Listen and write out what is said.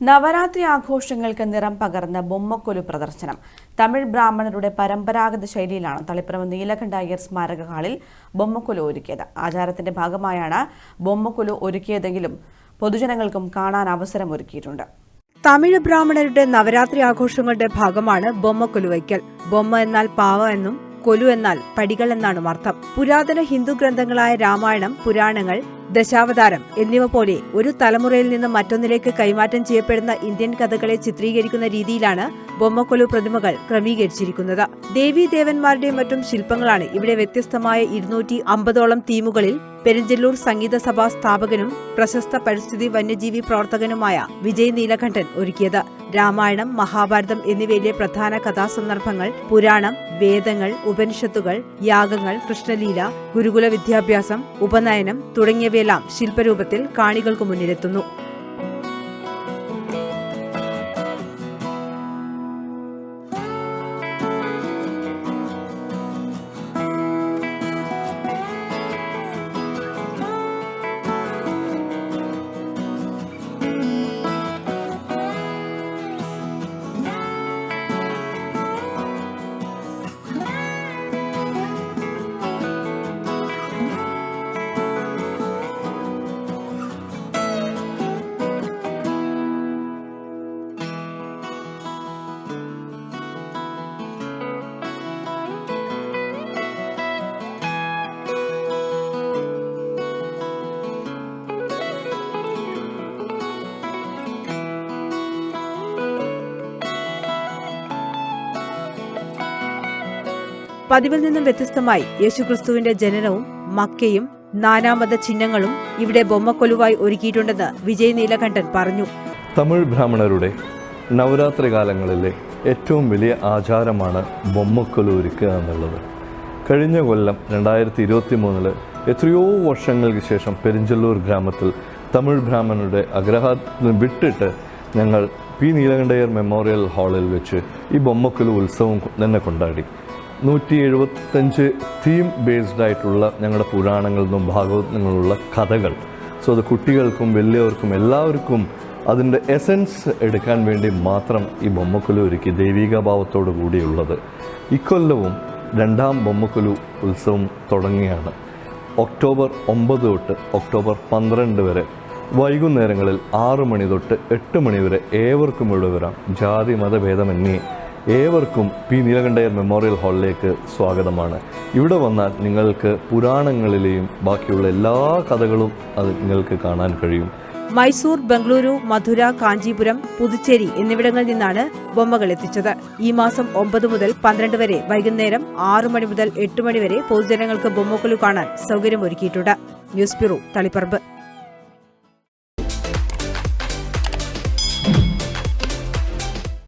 നവരാത്രി ആഘോഷങ്ങൾക്ക് നിറം പകർന്ന ബൊമ്മക്കൊലു പ്രദർശനം. തമിഴ് ബ്രാഹ്മണരുടെ പരമ്പരാഗത ശൈലിയിലാണ് തളിപ്പറമ്പ് നീലകണ്ഠ അയ്യർ സ്മാരക ഹാളിൽ ബൊമ്മക്കൊലു ഒരുക്കിയത്. ആചാരത്തിന്റെ ഭാഗമായാണ് ബൊമ്മക്കൊലു ഒരുക്കിയതെങ്കിലും പൊതുജനങ്ങൾക്കും കാണാൻ അവസരം ഒരുക്കിയിട്ടുണ്ട്. തമിഴ് ബ്രാഹ്മണരുടെ നവരാത്രി ആഘോഷങ്ങളുടെ ഭാഗമാണ് ബൊമ്മക്കൊലു വയ്ക്കൽ. ബൊമ്മ എന്നാൽ പാവ എന്നും കൊലു എന്നാൽ പടികൾ എന്നാണ് അർത്ഥം. പുരാതന ഹിന്ദു ഗ്രന്ഥങ്ങളായ രാമായണം പുരാണങ്ങൾ ദശാവതാരം എന്നിവ പോലെ ഒരു തലമുറയിൽ നിന്ന് മറ്റൊന്നിലേക്ക് കൈമാറ്റം ചെയ്യപ്പെടുന്ന ഇന്ത്യൻ കഥകളെ ചിത്രീകരിക്കുന്ന രീതിയിലാണ് ബൊമ്മക്കൊലു പ്രതിമകൾ ക്രമീകരിച്ചിരിക്കുന്നത്. ദേവീദേവന്മാരുടെയും മറ്റും ശില്പങ്ങളാണ് ഇവിടെ വ്യത്യസ്തമായ ഇരുന്നൂറ്റി അമ്പതോളം തീമുകളിൽ പെരിഞ്ചല്ലൂർ സംഗീത സഭാ സ്ഥാപകനും പ്രശസ്ത പരിസ്ഥിതി വന്യജീവി പ്രവർത്തകനുമായ വിജയ് നീലകണ്ഠൻ ഒരുക്കിയത്. രാമായണം മഹാഭാരതം എന്നിവയിലെ പ്രധാന കഥാസന്ദർഭങ്ങൾ പുരാണം വേദങ്ങൾ ഉപനിഷത്തുകൾ യാഗങ്ങൾ കൃഷ്ണലീല ഗുരുകുല വിദ്യാഭ്യാസം ഉപനയനം തുടങ്ങിയവയെല്ലാം ശില്പരൂപത്തിൽ കാണികൾക്ക് മുന്നിലെത്തുന്നു. പതിവിൽ നിന്നും വ്യത്യസ്തമായി യേശുക്രിസ്തുവിന്റെ ജനനവും മക്കയും നാനാമത ചിഹ്നങ്ങളും ഇവിടെ ബൊമ്മക്കൊലുവായി ഒരുക്കിയിട്ടുണ്ടെന്ന് വിജയ് നീലകണ്ഠൻ പറഞ്ഞു. തമിഴ് ബ്രാഹ്മണരുടെ നവരാത്രി കാലങ്ങളിലെ ഏറ്റവും വലിയ ആചാരമാണ് ബൊമ്മക്കൊലു ഒരുക്കുക എന്നുള്ളത്. കഴിഞ്ഞ കൊല്ലം രണ്ടായിരത്തി ഇരുപത്തി മൂന്നിൽ എത്രയോ വർഷങ്ങൾക്ക് ശേഷം പെരിഞ്ചല്ലൂർ ഗ്രാമത്തിൽ തമിഴ് ബ്രാഹ്മണരുടെ അഗ്രഹത്തിന് വിട്ടിട്ട് ഞങ്ങൾ പി നീലകണ്ഠയർ മെമ്മോറിയൽ ഹാളിൽ വെച്ച് ഈ ബൊമ്മക്കൊലു ഉത്സവം തന്നെ കൊണ്ടാടി. നൂറ്റി എഴുപത്തഞ്ച് തീം ബേസ്ഡ് ആയിട്ടുള്ള ഞങ്ങളുടെ പുരാണങ്ങളിൽ നിന്നും ഭാഗവത്തിൽ നിന്നുള്ള കഥകൾ. സോ അത് കുട്ടികൾക്കും വലിയവർക്കും എല്ലാവർക്കും അതിന്റെ എസൻസ് എടുക്കാൻ വേണ്ടി മാത്രം ഈ ബൊമ്മക്കുലു ഒരുക്കി ദൈവിക ഭാവത്തോടു കൂടിയുള്ളത്. ഇക്കൊല്ലവും രണ്ടാം ബൊമ്മക്കുലു ഉത്സവം തുടങ്ങിയാണ് ഒക്ടോബർ ഒമ്പത് തൊട്ട് ഒക്ടോബർ പന്ത്രണ്ട് വരെ വൈകുന്നേരങ്ങളിൽ ആറ് മണി തൊട്ട് എട്ട് മണി വരെ ഏവർക്കും ഇവിടെ വരാം ജാതി മതഭേദമന്യേ ഏവർക്കും പി നീലകണ്ഠയർ മെമ്മോറിയൽ ഹാളിലേക്ക് സ്വാഗതമാണ്. ഇവിടെ വന്നാൽ നിങ്ങൾക്ക് പുരാണങ്ങളിലെയും ബാക്കിയുള്ള എല്ലാ കഥകളും അത് നിങ്ങൾക്ക് കാണാൻ കഴിയും. മൈസൂർ ബംഗളൂരു മധുര കാഞ്ചീപുരം പുതുച്ചേരി എന്നിവിടങ്ങളിൽ നിന്നാണ് ബൊമ്മകൾ എത്തിച്ചത്. ഈ മാസം ഒമ്പത് മുതൽ പന്ത്രണ്ട് വരെ വൈകുന്നേരം ആറു മണി മുതൽ എട്ട് മണി വരെ പൊതുജനങ്ങൾക്ക് ബൊമ്മക്കൊലു കാണാൻ സൗകര്യമൊരുക്കിയിട്ടുണ്ട്. News bureau Taliparamba.